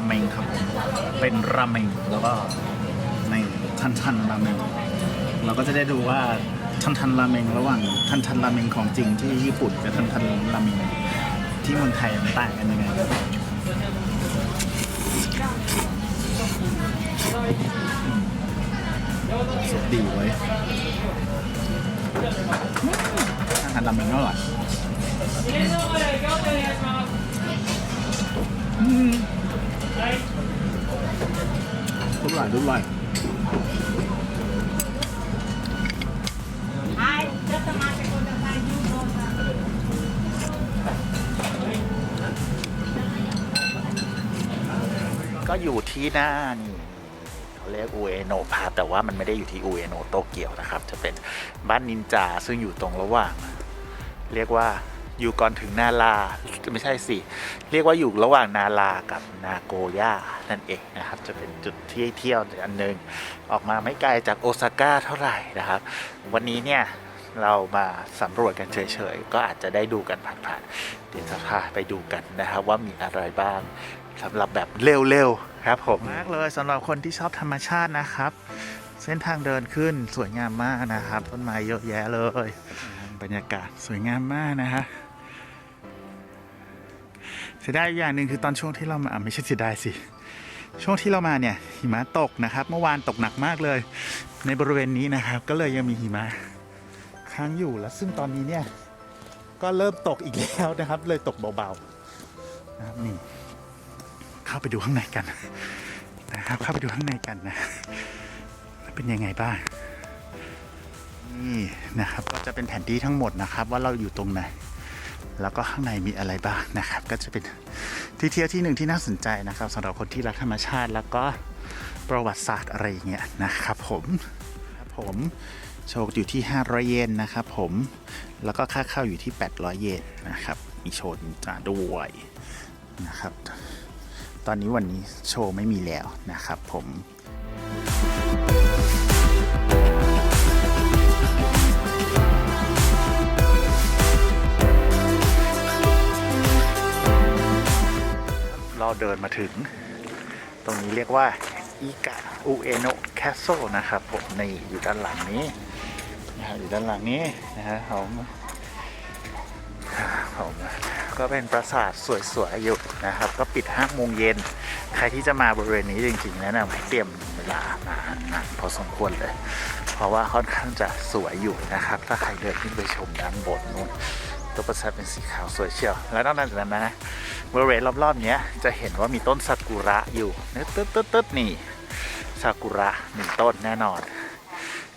ราเมงครับผมเป็นราเมงแล้วก็ในทันทันราเมงเราก็จะได้ดูว่าทันทันราเมงระหว่างทันทันราเมงของจริงที่ญี่ปุ่นกับทันทันราเมงที่เมืองไทยมันต่างกันยังไงสุดดีเว้ยทันทันราเมงอร่อยอืม รูปไหลรูปไหล Hai, just a market for the time you go. ก็อยู่ที่หน้านี่เขาเรียกอูเอโนะพาแต่ว่ามันไม่ได้อยู่ที่อูเอโนะโตเกียวนะครับ จะเป็นบ้านนินจาซึ่งอยู่ตรงระหว่าง เรียกว่า อยู่ก่อนถึงนาราไม่ใช่สิ เรียกว่าอยู่ระหว่างนารากับนาโกย่านั่นเองนะครับ จะเป็นจุดที่เที่ยวอันหนึ่งออกมาไม่ไกลจากโอซาก้าเท่าไหร่นะครับ วันนี้เนี่ยเรามาสำรวจกันเฉยๆ ก็อาจจะได้ดูกันผ่านๆ เดี๋ยวจะพาไปดูกันนะครับว่ามีอะไรบ้างสำหรับแบบเร็วๆ ครับผมมากเลยสำหรับคนที่ชอบธรรมชาตินะครับ เส้นทางเดินขึ้นสวยงามมากนะครับ ต้นไม้เยอะแยะเลย บรรยากาศสวยงามมากนะฮะ เสียดายอีกอย่างหนึ่งคือตอนช่วงที่เรามาไม่ใช่เสียดายสิ ช่วงที่เรามาเนี่ยหิมะตกนะครับ เมื่อวานตกหนักมากเลย ในบริเวณนี้นะครับ ก็เลยยังมีหิมะค้างอยู่แล้วซึ่งตอนนี้เนี่ยก็เริ่มตกอีกแล้วนะครับ เลยตกเบาๆนะครับนี่เข้าไปดูข้างในกันนะครับ เข้าไปดูข้างในกันนะเป็นยังไงบ้างนี่นะครับก็จะเป็นแผนที่ทั้งหมดนะครับ ว่าเราอยู่ตรงไหน แล้วก็ข้างในมีอะไรบ้างนะครับ ก็จะเป็นที่เที่ยวที่หนึ่งที่น่าสนใจนะครับสำหรับคนที่รักธรรมชาติ แล้วก็ประวัติศาสตร์อะไรอย่างเงี้ยนะครับ ผมผมโชว์อยู่ที่ 500 เยนนะครับ ผมแล้วก็ค่าเข้าอยู่ที่ 800 เยนนะครับ มีโชว์นินจาด้วยนะครับ ตอนนี้วันนี้โชว์ไม่มีแล้วนะครับ ผม เราเดินมาถึง ตรงนี้เรียกว่าอิกะอุเอโนะแคสโซนะครับผมในอยู่ด้านหลังนี้นะครับอยู่ด้านหลังนี้นะฮะผมผมก็เป็นปราสาทสวยๆอยู่นะครับ ก็ปิด5โมงเย็น ใครที่จะมาบริเวณนี้จริงๆแนะนำให้เตรียมเวลามานานพอสมควรเลย เพราะว่าค่อนข้างจะสวยอยู่นะครับ ถ้าใครเดินขึ้นไปชมด้านบนนู้นตัวประสาทเป็นสีขาวสวยเชียว และนอกจากนั้นนะ บริเวณรอบๆเนี้ยจะเห็นว่ามีต้นซากุระอยู่นี่ตึ๊ดตึ๊ดตึ๊ดนี่ซากุระหนึ่งต้นแน่นอน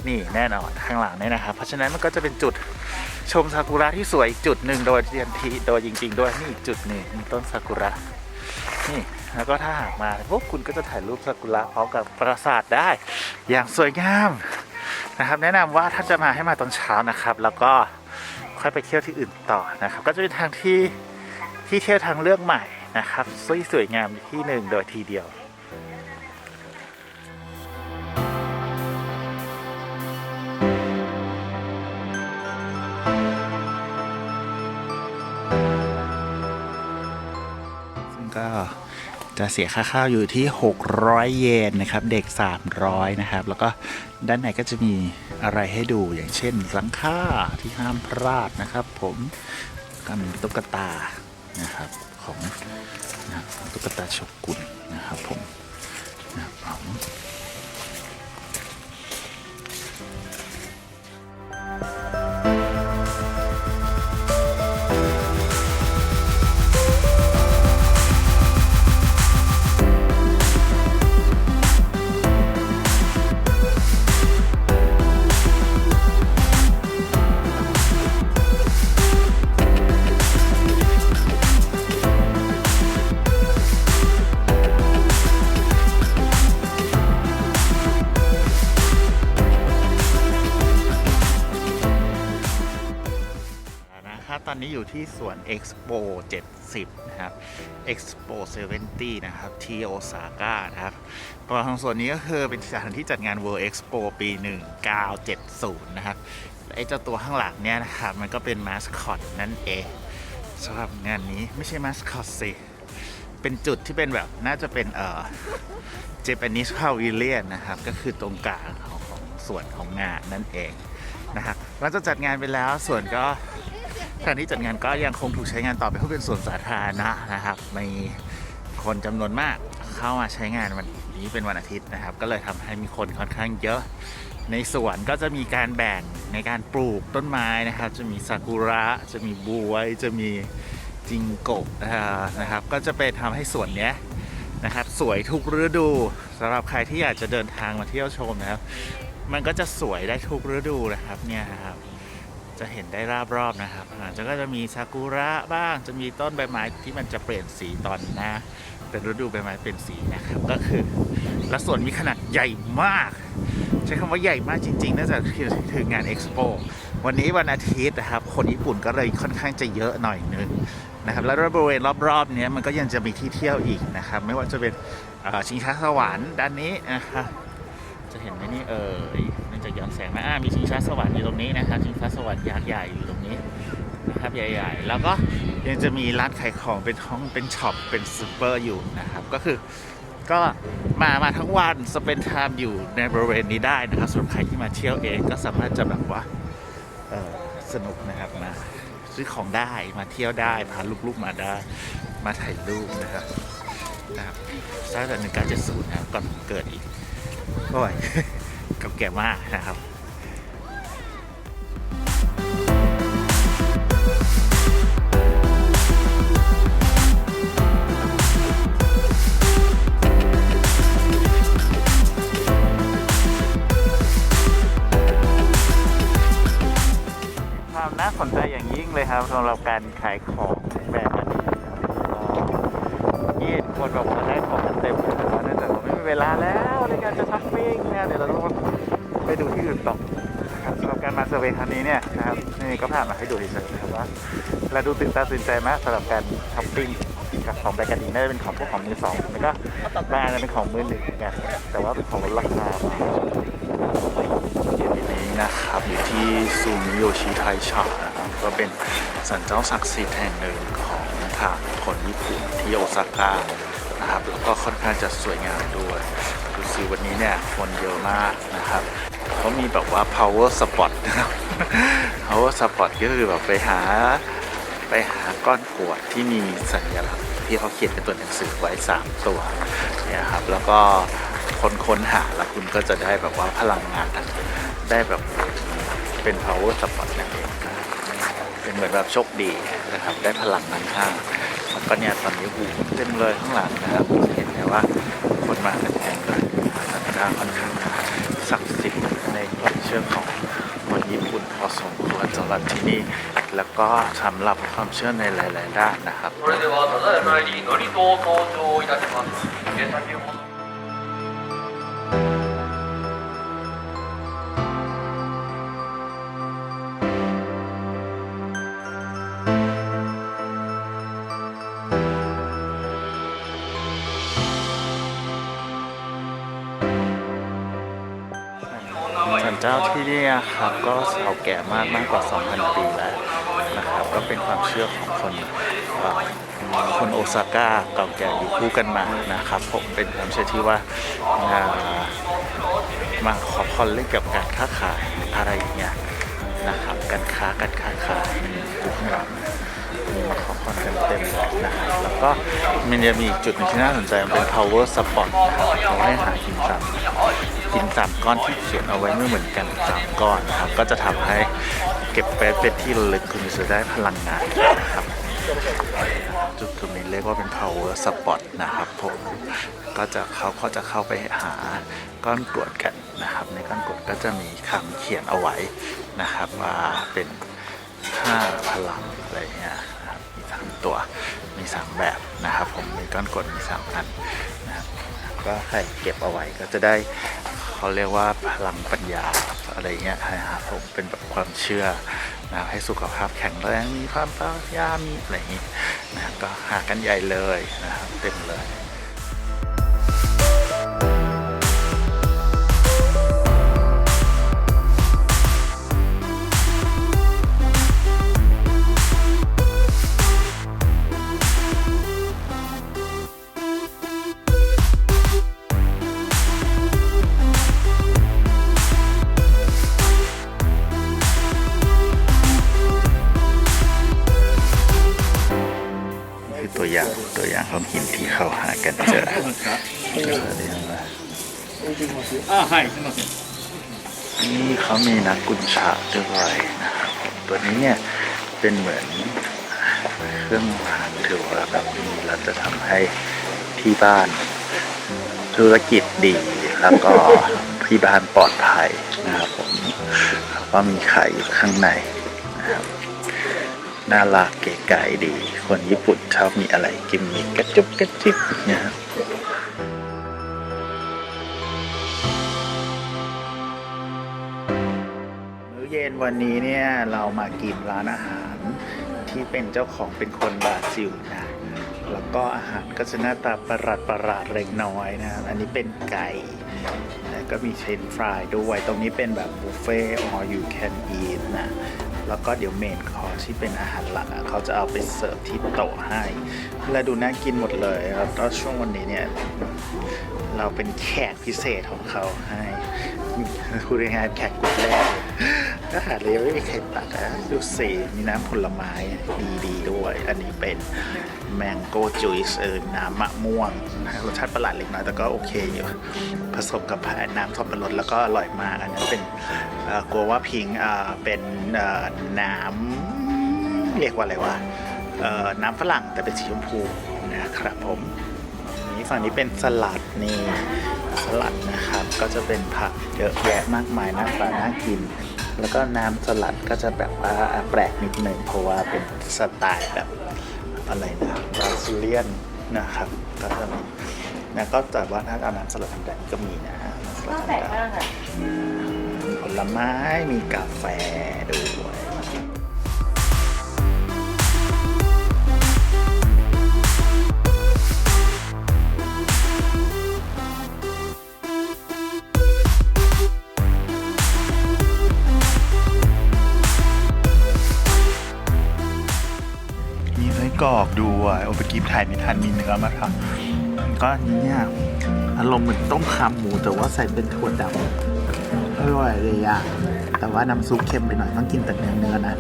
นี่แน่นอนข้างหลังนี่นะครับ เพราะฉะนั้นมันก็จะเป็นจุดชมซากุระที่สวยอีกจุดหนึ่งโดยเทียนทีโดยจริง ๆ ด้วยนี่อีกจุดหนึ่งต้นซากุระนี่แล้วก็ถ้าหากมาพวกคุณก็จะถ่ายรูปซากุระพร้อมกับปราสาทได้ อย่างสวยงามนะครับ แนะนำว่าถ้าจะมาให้มาตอนเช้านะครับ แล้วก็ค่อยไปเที่ยวที่อื่นต่อนะครับ ก็จะเป็นทางที่ ที่เที่ยวทางเลือกใหม่นะครับสวยสวยงามที่หนึ่งโดยทีเดียวซึ่งก็จะเสียค่าข้าวอยู่ที่ 600 เยนนะครับ เด็ก 300 นะครับ แล้วก็ด้านในก็จะมีอะไรให้ดูอย่างเช่นหลังคาที่ห้ามพลาดนะครับ ผมก็มีตุ๊กตา นะครับของนะตุ๊กตาโชกุนนะครับผม นะครับ ตอนนี้อยู่ที่สวน Expo 70 นะครับ Expo 70 นะครับ ที่โอซาก้านะครับตัวทางส่วนนี้ก็คือเป็นสถานที่จัดงาน World Expo ปี 1970 นะครับและไอ้เจ้าตัวข้างหลังเนี่ยนะครับ มันก็เป็นมาสคอตนั่นเองสำหรับงานนี้ไม่ใช่มาสคอตสิ เป็นจุดที่เป็นแบบน่าจะเป็นเอ่อ Japanese Pavilion นะครับ ก็คือตรงกลางของของส่วนของงานนั่นเองนะครับหลังจากจัดงานไปแล้วส่วนก็ สถานที่จัดงานก็ยังคงถูกใช้งานต่อไปเพราะเป็นส่วนสาธารณะนะครับ มีคนจำนวนมากเข้ามาใช้งานวันนี้เป็นวันอาทิตย์นะครับ ก็เลยทำให้มีคนค่อนข้างเยอะ ในสวนก็จะมีการแบ่งในการปลูกต้นไม้นะครับ จะมีซากุระ จะมีบวยจะมีจิงโกะนะครับ ก็จะไปทำให้สวนเนี้ยนะครับ สวยทุกฤดูสำหรับใครที่อยากจะเดินทางมาเที่ยวชมนะครับ มันก็จะสวยได้ทุกฤดูนะครับเนี่ยครับ จะเห็นได้ราบรอบนะครับอาจจะก็จะมีซากุระบ้าง จะมีต้นใบไม้ที่มันจะเปลี่ยนสีตอนหน้าเป็นฤดูใบไม้เปลี่ยนสีนะครับ ก็คือและสวนมีขนาดใหญ่มาก ใช้คำว่าใหญ่มากจริงๆน่าจะถึงงานเอ็กซ์โปวันนี้วันอาทิตย์นะครับ คนญี่ปุ่นก็เลยค่อนข้างจะเยอะหน่อยนึงนะครับ แล้วบริเวณรอบๆเนี้ยมันก็ยังจะมีที่เที่ยวอีกนะครับ ไม่ว่าจะเป็นชิงช้าสวรรค์ด้านนี้นะครับจะเห็นไหมนี่เออ มันจะย้อนแสงไหมอ่ามีชิงช้าสวรรค์อยู่ตรงนี้นะครับชิงช้าสวรรค์ยักษ์ใหญ่อยู่ตรงนี้นะครับใหญ่ๆ แล้วก็ยังจะมีร้านขายของเป็นห้องเป็นช็อปเป็นซูเปอร์อยู่นะครับก็คือก็มามาทั้งวันสเปนไทม์อยู่ในบริเวณนี้ได้นะครับสำหรับใครที่มาเที่ยวเองก็สามารถจะแบบว่าสนุกนะครับมาซื้อของได้มาเที่ยวได้พาลูกๆมาได้มาถ่ายรูปนะครับนะครับสร้างแต่หนึ่งการเจ็ดศูนย์นะครับก่อนเกิดอีกโอ้ย กับแกมากนะครับความน่าสนใจอย่างยิ่งเลยครับสำหรับการขายของแบบนี้ยี่คนแบบว่าได้ของเต็มเลยแต่ว่า ลาแล้วในการจะช้อปปิ้งเนี่ยเดี๋ยวเราต้องไปดูที่อื่นต่อครับสำหรับการมาเซอร์เวยครั้งนี้เนี่ยนะครับนี่ก็ผ่านมาให้ดูเฉยๆนะครับว่าเราดูตื่นตาตื่นใจมากสำหรับการช้อปปิ้งกับของแบรนด์กันดีน่าจะเป็นของพวกของมือสองแล้วก็บางอันเป็นของมือหนึ่งเหมือนกันแต่ว่าเป็นของลดราคานี้นะครับอยู่ที่ซูมิโยชิไทช็อปนะครับก็เป็นสันเจ้าศักดิ์สิทธิ์แห่งหนึ่งของทางคนญี่ปุ่นที่โอซาก้า นะครับแล้วก็ค่อนข้างจะสวยงามด้วยดูสิวันนี้เนี่ยคนเยอะมากนะครับเขามีแบบว่า power spot นะครับ power spot ก็คือแบบไปหาไปหาก้อนกรวดที่มีสัญลักษณ์ที่เขาเขียนเป็นตัวหนังสือไว้ 3 ตัวเนี่ยครับแล้วก็คนค้นหาแล้วคุณก็จะได้แบบว่าพลังงานได้แบบเป็น power support นั่นเองนะเป็นเหมือนแบบโชคดีนะครับ ได้พลังนั้นห้าแล้ว ก็เนี่ยตอนนี้หูเต็มเลยข้างหลังนะครับเห็นไหมว่าคนมากันแต่งเลยสันด้าค่อนข้างศักดิ์สิทธิ์ในความเชื่อของคนญี่ปุ่นพอสมควรสำหรับที่นี่แล้วก็สำหรับความเชื่อในหลาย ๆ ด้านนะครับ เจ้าที่นี่ครับก็เก่าแก่มากมากกว่า 2,000 ปีแล้วนะครับ ก็เป็นความเชื่อของคนคนโอซาก้าเก่าแก่อยู่คู่กันมานะครับผมเป็นความเชื่อที่ว่าอ่ามาขอพรเรื่องเกี่ยวกับการค้าขายอะไรอย่างเงี้ยนะครับการค้าการค้าขายอยู่ข้างหลังมีมาขอพรกันเต็มเลยนะครับแล้วก็มันจะมีอีกจุดหนึงที่น่าสนใจมันเป็น power spot นะครับเขาให้หา สามก้อนที่เขียนเอาไว้ไม่เหมือนกันสามก้อนนะครับก็จะทำให้เก็บไว้เป็นที่ระลึกคุณจะได้พลังงานนะครับจุดตรงนี้เรียกว่าเป็น power spot นะครับผมก็จะเขาก็จะเข้าไปหาก้อนกรวดกันนะครับ ในก้อนกรวดก็จะมีคำเขียนเอาไว้นะครับ ว่าเป็นห้าพลังอะไรเงี้ยครับมีสามตัวมีสามแบบนะครับ ผมมีก้อนกรวดมีสามอันนะครับก็ใครเก็บเอาไว้ก็จะได้ เขาเรียกว่าพลังปัญญาอะไรเงี้ยนะครับผมเป็นแบบความเชื่อนะครับให้สุขภาพแข็งแรงมีความปัญญามีอะไรอย่างงี้นะก็หากันใหญ่เลยนะครับเต็มเลย ความหินที่เข้าหากันเจอนี่เขามีนักกุญชาด้วยนะครับตัวนี้เนี่ยเป็นเหมือนเครื่องรางถือว่าแบบนี้เราจะทำให้ที่บ้านธุรกิจดีแล้วก็ที่บ้านปลอดภัยนะครับผมแล้วก็มีขายอยู่ข้างในนะครับน่ารักเก๋ ไก๋ดี คนญี่ปุ่นชอบมีอะไรกิมมิกกระจุบกระจิบนะครับมื้อเย็นวันนี้เนี่ยเรามากินร้านอาหารที่เป็นเจ้าของเป็นคนบราซิลนะแล้วก็อาหารก็จะหน้าตาประหลาดประหลาดเล็กน้อยนะอันนี้เป็นไก่แล้วก็มีเชนฟรายด้วย ตรงนี้เป็นแบบบุฟเฟ่ต์ all you can eat นะ แล้วก็เดี๋ยวเมนคอร์ที่เป็นอาหารหลักอะเขาจะเอาไปเสิร์ฟที่โต๊ะให้และดูน่ากินหมดเลยแล้วก็ช่วงวันนี้เนี่ยเราเป็นแขกพิเศษของเขาให้ พูดง่ายๆแขกกลุ่มแรกก็หาเลยไม่มีใครตักอะดูสิมีน้ำผลไม้ดีๆด้วย อันนี้เป็นแมงโก้จุยส์เออน้ำมะม่วงรสชาติประหลาดเล็กน้อยแต่ก็โอเคอยู่ ผสมกับน้ำสับปะรดแล้วก็อร่อยมากอันนี้เป็นกลัวว่าพิงเป็นน้ำเรียกว่าอะไรวะเอ่อน้ำฝรั่งแต่เป็นสีชมพูนะครับผมนี้ฝั่งนี้เป็นสลัดนี่ สลัดนะครับ ก็จะเป็นผักเยอะแยะมากมายหน้าตาน่ากิน แล้วก็น้ำสลัดก็จะแบบว่าแปลกนิดนึงเพราะว่าเป็นสไตล์แบบอะไรนะบราซิเลียนนะครับก็จะมีนะก็แต่ว่าถ้าเอาน้ำสลัดธรรมดาก็มีนะน้ำสลัดธรรมดามีผลไม้มีกาแฟด้วย กรอกด้วยโอเปกิฟถ่ายไม่ทันมีเนื้อมาครับก็อันนี้เนี่ยอารมณ์เหมือนต้มขาหมูแต่ว่าใส่เป็นถั่วดำอร่อยเลยอะแต่ว่าน้ำซุปเค็มไปหน่อยต้องกินแต่เนื้อเนื้อนะ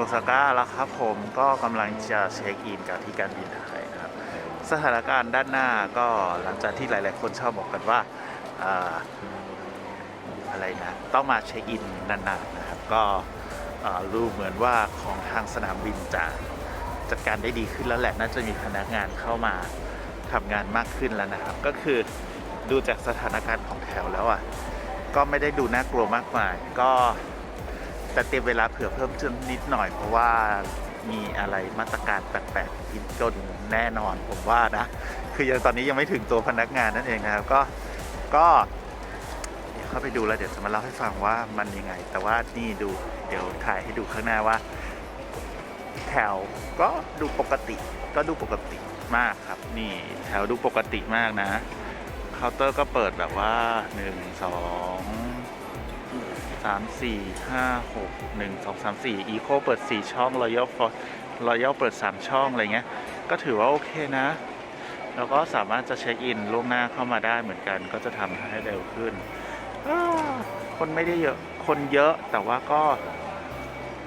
โอซาก้าแล้วครับผมก็กำลังจะเช็คอินกับที่การบินไทยนะครับสถานการณ์ด้านหน้าก็หลังจากที่หลาย ๆ คนชอบบอกกันว่าอ่าอะไรนะต้องมาเช็คอินนานๆนะครับก็รู้เหมือนว่าของทางสนามบินจะจัดการได้ดีขึ้นแล้วแหละน่าจะมีพนักงานเข้ามาทำงานมากขึ้นแล้วนะครับ ก็คือดูจากสถานการณ์ของแถวแล้วอะก็ไม่ได้ดูน่ากลัวมากมายก็ แต่เตรียมเวลาเผื่อเพิ่มเติมนิดหน่อย เพราะว่ามีอะไรมาตรการแปลกๆอินจนแน่นอนผมว่านะ คือยังตอนนี้ยังไม่ถึงตัวพนักงานนั่นเองนะครับ ก็ก็เดี๋ยวเข้าไปดูแล้วเดี๋ยวจะมาเล่าให้ฟังว่ามันยังไง แต่ว่านี่ดูเดี๋ยวถ่ายให้ดูข้างหน้าว่า แถวก็ดูปกติก็ดูปกติมากครับ นี่แถวดูปกติมากนะเคาน์เตอร์ก็เปิดแบบว่าหนึ่ง สามสี่ห้าหกหนึ่งสองสามสี่อีโคเปิดสี่ช่องรอยัลฟอร์รอยัลเปิดสามช่องอะไรเงี้ย ก็ถือว่าโอเคนะ แล้วก็สามารถจะเช็คอินล่วงหน้าเข้ามาได้เหมือนกัน ก็จะทำให้เร็วขึ้น คนไม่ได้เยอะ คนเยอะแต่ว่าก็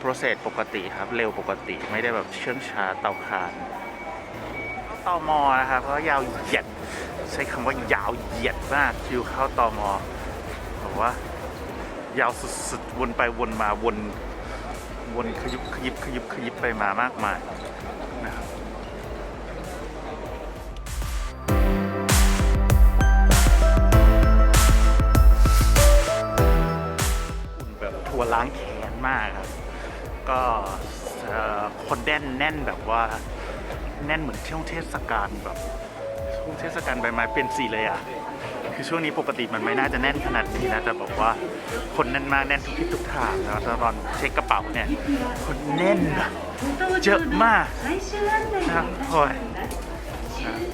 process ปกติครับ เร็วปกติไม่ได้แบบเชื่องช้าเตาคานตอมอนะครับก็ยาวเหยียด ใช้คำว่ายาวเหยียดมากคิวเข้าตอมอบอกว่า ยาวสุดๆวนไปวนมาวนวนขยุบขยิบขยิบขยิบไปมามากมายนะครับแบบทัวร์ล้างแขนมากครับ ก็เอ่อคนแน่นแน่นแบบว่าแน่นเหมือนช่วงเทศกาลแบบช่วงเทศกาลใบไม้เปลี่ยนสีเลยอะ คือช่วงนี้ปกติมันไม่น่าจะแน่นขนาดนี้นะแต่บอกว่าคนแน่นมากแน่นทุกที่ทุกทางแล้วตอนเช็คกระเป๋าเนี่ยคนแน่นเยอะมากนะโอ้ย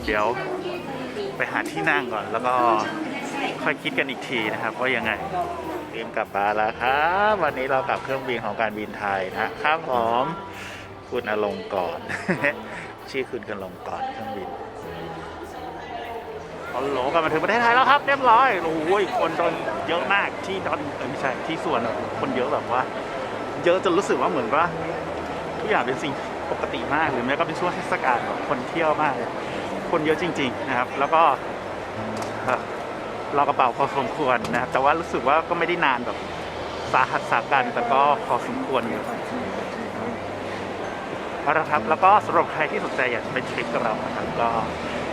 เดี๋ยวไปหาที่นั่งก่อนแล้วก็ค่อยคิดกันอีกทีนะครับว่ายังไงเตรียมกลับบ้านแล้วครับวันนี้เรากลับเครื่องบินของการบินไทยนะครับผมคุณอลงกรณ์ชื่อคุณกันลงกรณ์เครื่องบิน ฮัลโหลกลับมาถึงประเทศไทยแล้วครับเรียบร้อยโอ้ยคนโดนเยอะมากที่ดอนเอ้ยไม่ใช่ที่สวนคนเยอะแบบว่า เยอะจนรู้สึกว่าเหมือนว่าทุกอย่างเป็นสิ่งปกติมากหรือแม้ก็เป็นช่วงเทศกาลแบบคนเที่ยวมากเลยคนเยอะจริง ๆนะครับ แล้วก็เรอกระเป๋าพอสมควรนะครับแต่ว่ารู้สึกว่าก็ไม่ได้นานแบบสาหัสสากันแต่ก็พอสมควรอยู่เอาละครับแล้วก็สำหรับใครที่สนใจอยากจะไปทริปกับเรานะครับก็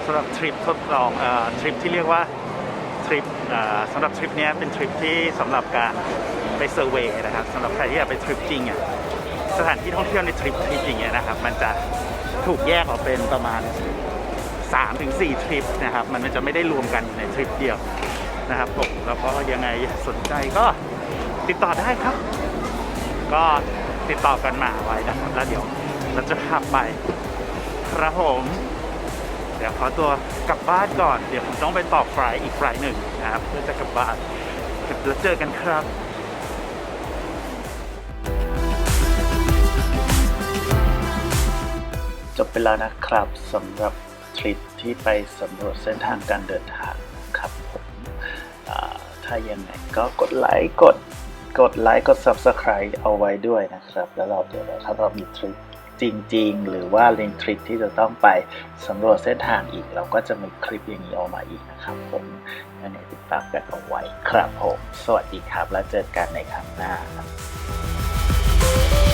สำหรับทริปทดลองอทริปที่เรียกว่าทริปสำหรับทริปนี้เป็นทริปที่สำหรับการไปเซอร์เวย์นะครับสำหรับใครที่อยากไปทริปจริงอะสถานที่ท่องเที่ยวในทริปทริปอย่างเงี้ยนะครับ มันจะถูกแยกออกเป็นประมาณ3ถึง4ทริปนะครับ มันจะไม่ได้รวมกันในทริปเดียวนะครับผมแล้วก็ยังไงสนใจก็ติดต่อได้ครับ ก็ติดต่อกันมาไว้นะครับ แล้วเดี๋ยวเราจะขับไปครับผม เดี๋ยวขอตัวกลับบ้านก่อน เดี๋ยวผมต้องไปต่อไฟล์อีกไฟล์หนึ่งนะครับเพื่อจะกลับบ้านแล้วเจอกันครับจบไปแล้วนะครับสำหรับทริปที่ไปสำรวจเส้นทางการเดินทางนะครับผมถ้ายังไงก็กดไลค์กดกดไลค์กด Subscribe เอาไว้ด้วยนะครับ แล้วเราเดี๋ยวเราถ้าเรามีทริป จริง ๆ หรือว่าเลนทริคที่จะต้องไปสำรวจเส้นทางอีก เราก็จะมีคลิปอย่างนี้ออกมาอีกนะครับผมอันนี้ติดตามกันเอาไว้ครับผม สวัสดีครับ แล้วเจอกันในครั้งหน้าครับ